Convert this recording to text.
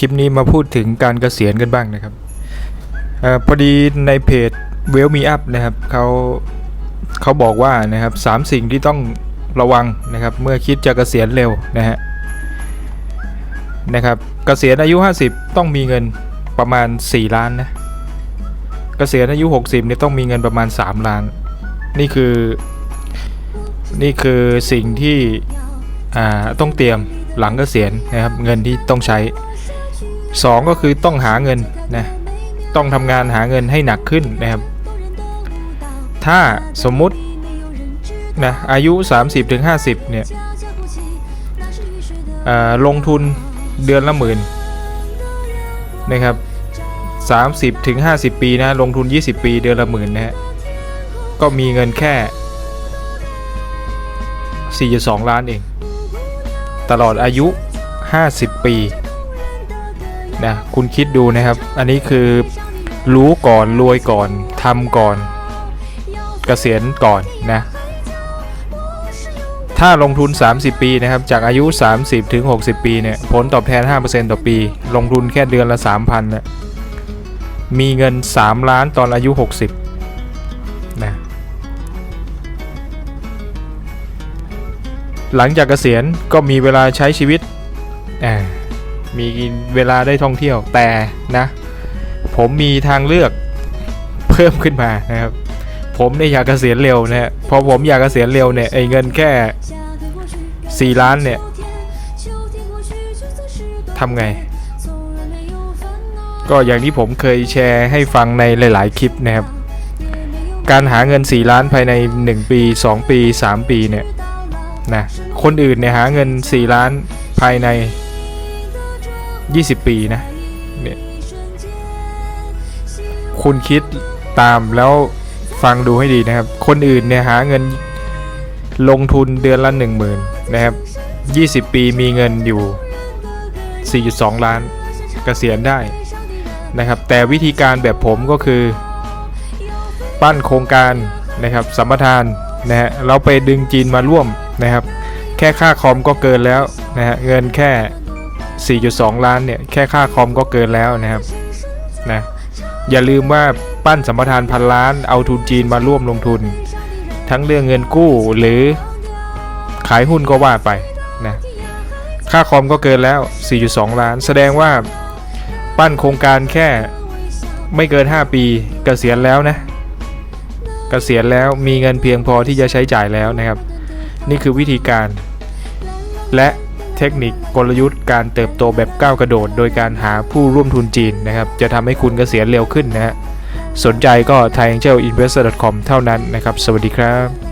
คลิปนี้มาพูดถึงการเกษียณกันบ้างนะครับออพอดีในเพจเวลมีอัพนะครับเขาเขาบอกว่านะครับสามสิ่งที่ต้องระวังนะครับ เมื่อคิดจะเกษียณเร็วนะฮะนะครับเกษียณอายุ 50 ต้องมีเงินประมาณ 4 ล้านนะเกษียณอายุ 60เนี่ยต้องมีเงินประมาณ 3 ล้าน นี่คือนี่คือสิ่งที่อ่าต้องเตรียมหลังเกษียณนะครับเงินที่ต้องใช้ 2 ก็คือต้องหาเงินนะต้องทำงานหาเงินให้หนักขึ้นนะครับ ถ้าสมมุตินะอายุ 30-50 เนี่ยเอ่อลงทุนเดือนละหมื่นนะครับ30ถึง50 ปีนะลงทุน 20 ปีเดือนละหมื่นนะฮะก็มีเงินแค่ 4.2 ล้านเอง ตลอดอายุ 50 ปี นะคุณคิดดูนะครับ อันนี้คือรู้ก่อนรวยก่อนทำก่อนเกษียณก่อนนะถ้าลงทุน 30 ปีนะครับ จากอายุ 30 ถึง 60 ปีเนี่ย ผลตอบแทน 5%ต่อปี ลงทุนแค่เดือนละ 3,000นะมีเงิน 3 ล้านตอนอายุ 60 นะ หลังจากเกษียณก็มีเวลาใช้ชีวิตอ่า มีเวลาได้ท่องเที่ยวแต่นะ ผมมีทางเลือกเพิ่มขึ้นมานะครับ ผมเนี่ยอยากเกษียณเร็วนะฮะพอผมอยากเกษียณเร็วเนี่ยไอ้เงินแค่ 4 ล้านเนี่ยทำไง ก็อย่างที่ผมเคยแชร์ให้ฟังในหลาย ๆ คลิปนะครับ การหาเงิน 4 ล้านภายใน 1 ปี 2 ปี 3 ปีเนี่ยนะคนอื่นเนี่ยหาเงิน 4 ล้านภายใน 20 ปีนะเนี่ยคุณคิดตามแล้วฟังดูให้ดีนะครับ คนอื่นเนี่ยหาเงินลงทุนเดือนละ 10,000นะครับ 20 ปีมีเงินอยู่ 4.2 ล้านเกษียณได้นะครับ แต่วิธีการแบบผมก็คือ ปั้นโครงการนะครับสัมปทานนะฮะเราไปดึงจีนมาร่วมนะครับ แค่ค่าคอมก็เกินแล้วนะฮะเงินแค่ 4.2 ล้านเนี่ย แค่ค่าคอมก็เกินแล้วนะครับนะอย่าลืมว่าปั้นสัมปทานพันล้านเอาทุนจีนมาร่วมลงทุน ทั้งเรื่องเงินกู้หรือขายหุ้นก็ว่าไปนะค่าคอมก็เกินแล้ว 4.2 ล้าน แสดงว่าปั้นโครงการแค่ไม่เกิน 5 ปีเกษียณแล้วนะเกษียณแล้วมีเงินเพียงพอที่จะใช้จ่ายแล้วนะครับ นี่คือวิธีการ และ เทคนิคกลยุทธ์การเติบโตแบบก้าวกระโดด โดยการหาผู้ร่วมทุนจีนนะครับ จะทำให้คุณเกษียณเร็วขึ้นนะฮะ สนใจก็ thaiangelinvestor.com เท่านั้นนะครับ สวัสดีครับ